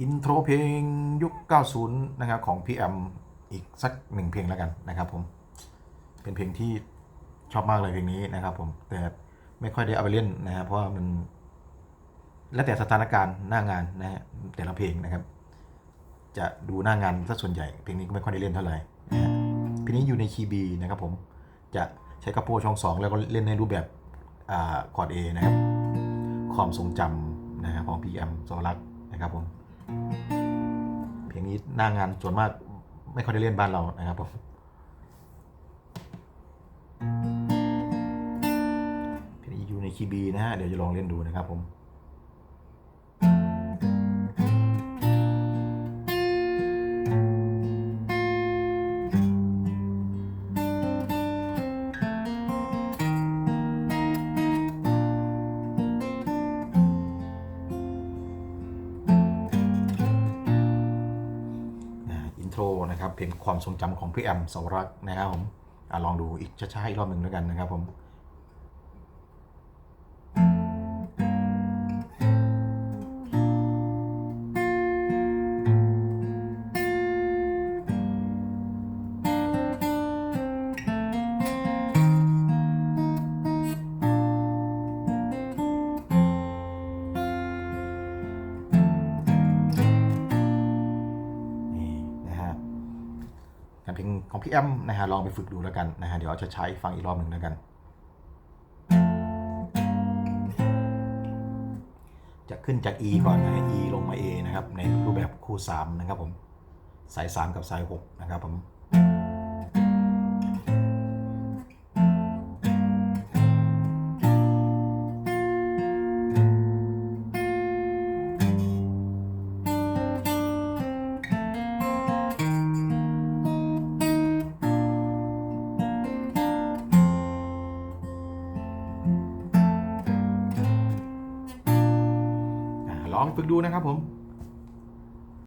อินโทรเพลงยุค 90 นะครับ ของพี่แอมอีกสักหนึ่งเพลงแล้วกันนะครับผม เป็นเพลงที่ชอบมากเลยเพลงนี้นะครับผม แต่ไม่ค่อยได้เอาไปเล่นนะฮะเพราะว่ามัน แล้วแต่สถานการณ์หน้างานนะฮะแต่ละเพลงนะครับ จะดูหน้างานซะส่วนใหญ่ เพลงนี้ก็ไม่ค่อยได้เล่นเท่าไหร่นะฮะเพลงนี้อยู่ในคีย์บีนะครับผมจะใช้กระโปรงช่องสองแล้วก็เล่นในรูปแบบอ่าคอร์ดเอนะครับความทรงจำนะครับของพีแอมสวรักนะครับผม เพลงนี้หน้างานส่วนมากไม่ค่อยได้เล่นบ้านเรานะครับผมเพลงนี้อยู่ในคีย์บีนะฮะเดี๋ยวจะลองเล่นดูนะครับผม ทรนะครับเพลงความทรงจำของพี่แอมสวรักษ์นะครับผมอะลองดูอีกช้าๆอีกรอบหนึ่งแล้วกันนะครับผม การเพลงของพี่แอมนะฮะลองไปฝึกดูแล้วกันนะฮะเดี๋ยวจะใช้ฟังอีกรอบหนึ่งแล้วกัน จะขึ้นจาก E ก่อนนะฮะ E ลงมา A นะครับ ในรูปแบบคู่ 3 นะครับผม สาย 3 กับสาย 6 นะครับผม ลองฝึกดูนะครับผม